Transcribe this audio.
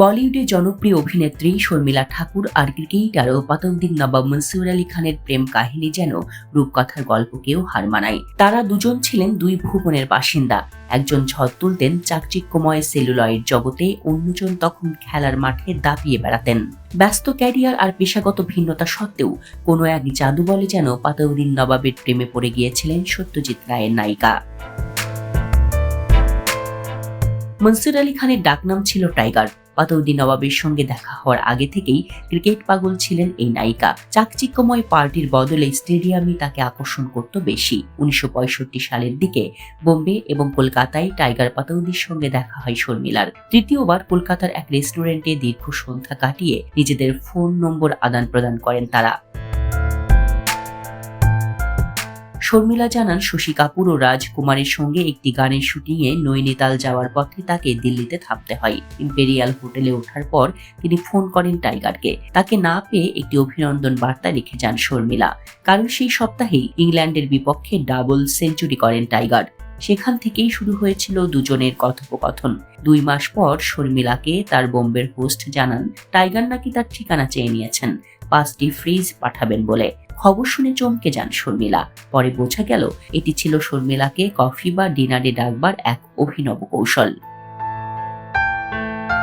বলিউডে জনপ্রিয় অভিনেত্রী শর্মিলা ঠাকুর আর ক্রিকেটার ও পাতৌদ্দিন নবাব মনসুর আলী খানের প্রেম কাহিনী যেন রূপকথার গল্পকেও হার মানায়। তারা দুজন ছিলেন দুই ভুবনের বাসিন্দা। একজন ঝড় তুলতেন, চাকচিক্যময় সেলুলয়েড জগতে, অন্যজন তখন খেলার মাঠে দাপিয়ে বেড়াতেন। ব্যস্ত ক্যারিয়ার আর পেশাগত ভিন্নতা সত্ত্বেও কোনো এক জাদু বলে যেন পাতৌদ্দিন নবাবের প্রেমে পড়ে গিয়েছিলেন সত্যজিৎ রায়ের নায়িকা। মনসুর আলী খানের ডাকনাম ছিল টাইগার। পাতৌদি নবাবের সঙ্গে দেখা হওয়ার আগে থেকেই ক্রিকেট পাগল ছিলেন এই নায়িকা। চাকচিক্যময় পার্টির বদলে স্টেডিয়ামই তাকে আকর্ষণ করত বেশি। উনিশশো পঁয়ষট্টি সালের দিকে বোম্বে এবং কলকাতায় টাইগার পাতৌদির সঙ্গে দেখা হয় শর্মিলার। তৃতীয়বার কলকাতার এক রেস্টুরেন্টে দীর্ঘ সন্ধ্যা কাটিয়ে নিজেদের ফোন নম্বর আদান প্রদান করেন তারা। শর্মিলা জানান, শশী কাপুর ও রাজকুমারের সঙ্গে একটি গানের শুটিংয়ে নৈনিতাল যাওয়ার পথে তাকে দিল্লিতে থামতে হয়। ইম্পেরিয়াল হোটেলে ওঠার পর তিনি ফোন করেন টাইগারকে। তাকে না পেয়ে একটি অভিনন্দন বার্তা রেখে যান শর্মিলা। কারণ সেই সপ্তাহেই ইংল্যান্ডের বিপক্ষে ডাবল সেঞ্চুরি করেন টাইগার। সেখান থেকেই শুরু হয়েছিল দুজনের কথোপকথন। দুই মাস পর শর্মিলাকে তার বোম্বের হোস্ট জানান, টাইগার নাকি তার ঠিকানা চেয়ে নিয়েছেন। পাঁচটি ফ্রিজ পাঠাবেন বলে। খবর শুনে চমকে যান শর্মিলা। পরে বোঝা গেল, এটি ছিল শর্মিলাকে কফি বা ডিনারে ডাকবার এক অভিনব কৌশল।